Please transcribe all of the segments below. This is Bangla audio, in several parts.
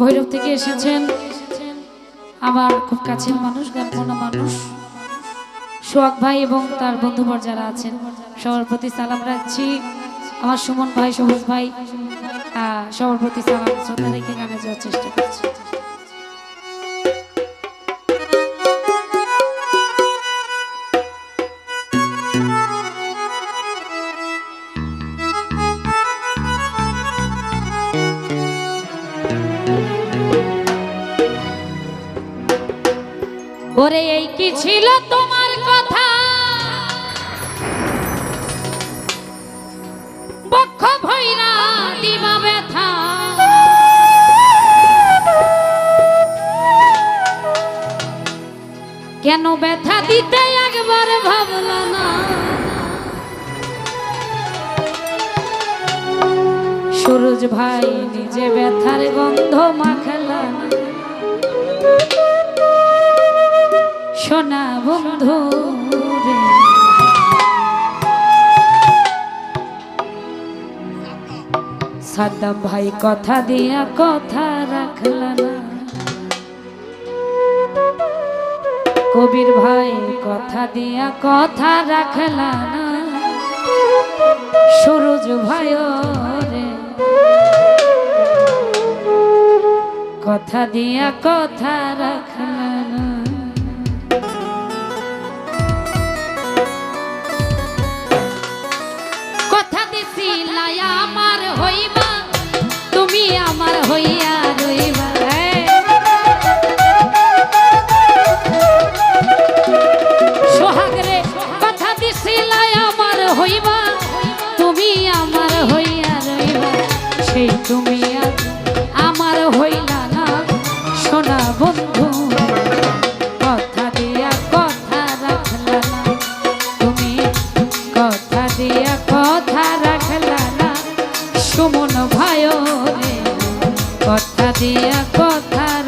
ভৈরব থেকে এসেছেন আমার খুব কাছের মানুষ গানপনা মানুষ, সোহাগ ভাই এবং তার বন্ধুবর যারা আছেন, সবার প্রতি সালাম রাখছি। আমার সুমন ভাই সবুজ ভাই সবার প্রতি সালাম, শ্রদ্ধা রেখে গানে যাওয়ার চেষ্টা করছি। ওরে, এই কি ছিল তোমার কথা? বক্ষ ভৈরা দিবা ব্যথা। কেন ব্যথা দিতে একবার ভাবল না? সুরজ ভাই নিজে ব্যথার গন্ধ মাখলা সোনা বন্ধু সাদ্দাম ভাই কথা দিয়া কথা রাখল না। কবির ভাই কথা দিয়া কথা রাখল না। সরোজ ভাই রে। কথা দিয়া কথা রাখল আমার হইয়া রইবা। এই। সোহাগ রে, কথা আমার হইবা। তুমি আমার হইয়া রইবা। সেই তুমি আমার হইলা না। সোনা বন্ধু, কথা কথা রাখলা তুমি কথা কথা রাখলা না। সুমন রে কথা দিয়া কথা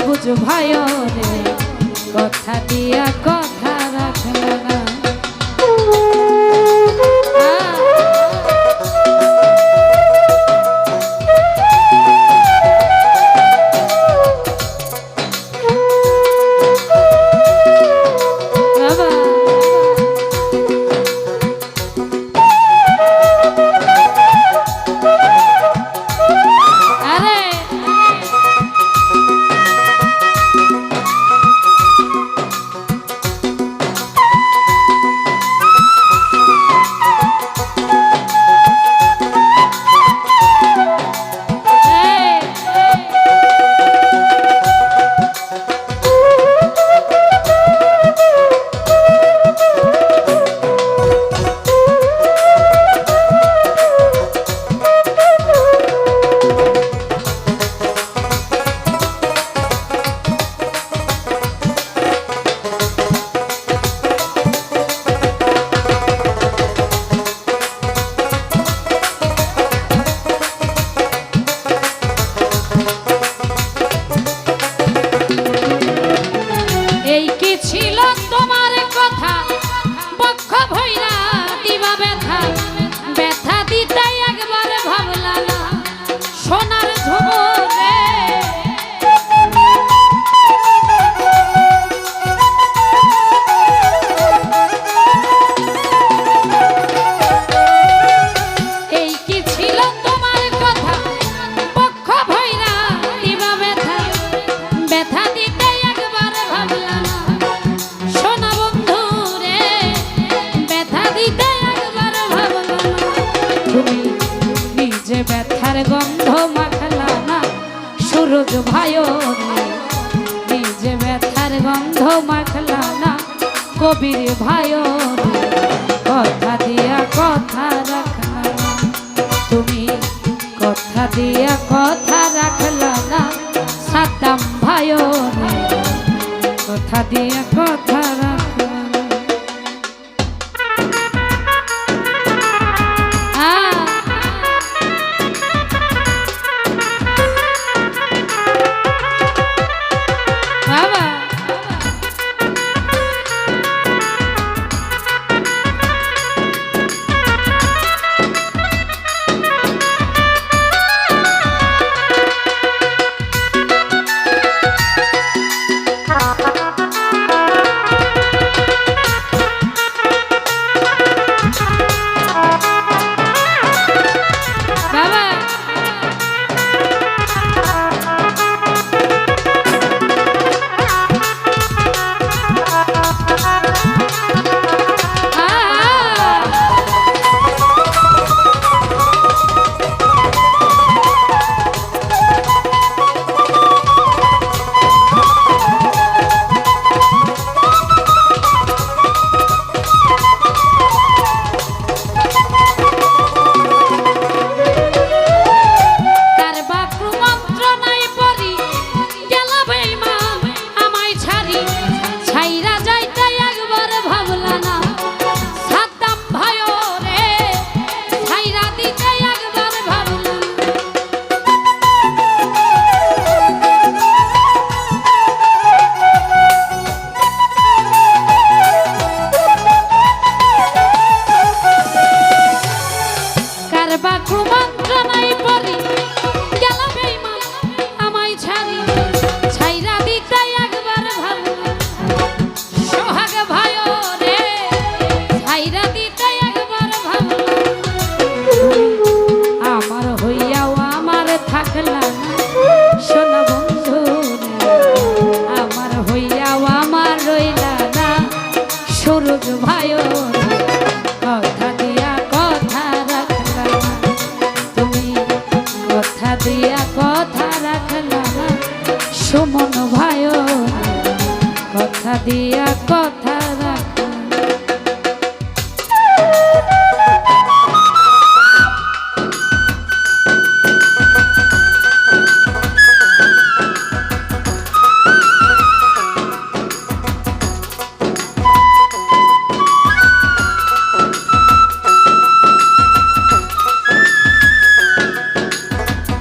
সবুজ ভাই কথা দিয়া কথা মাখলা না কবির ভাই কথা দিয়া কথা রাখলা তুমি কথা দিয়া কথা রাখলা না সাতাম ভাই কথা দিয়া কথা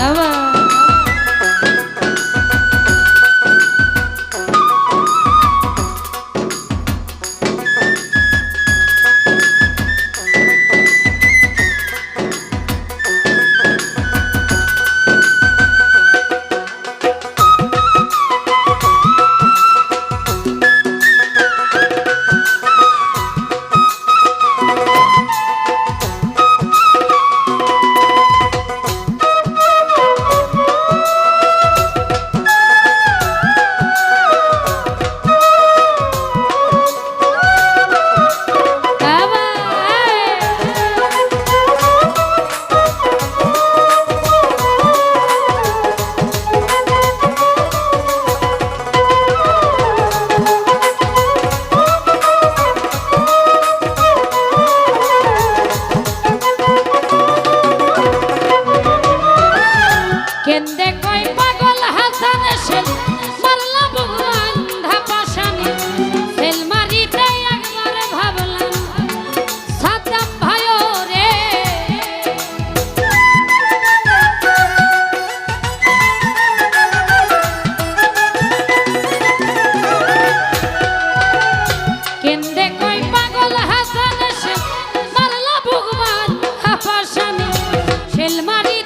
来嘛 el.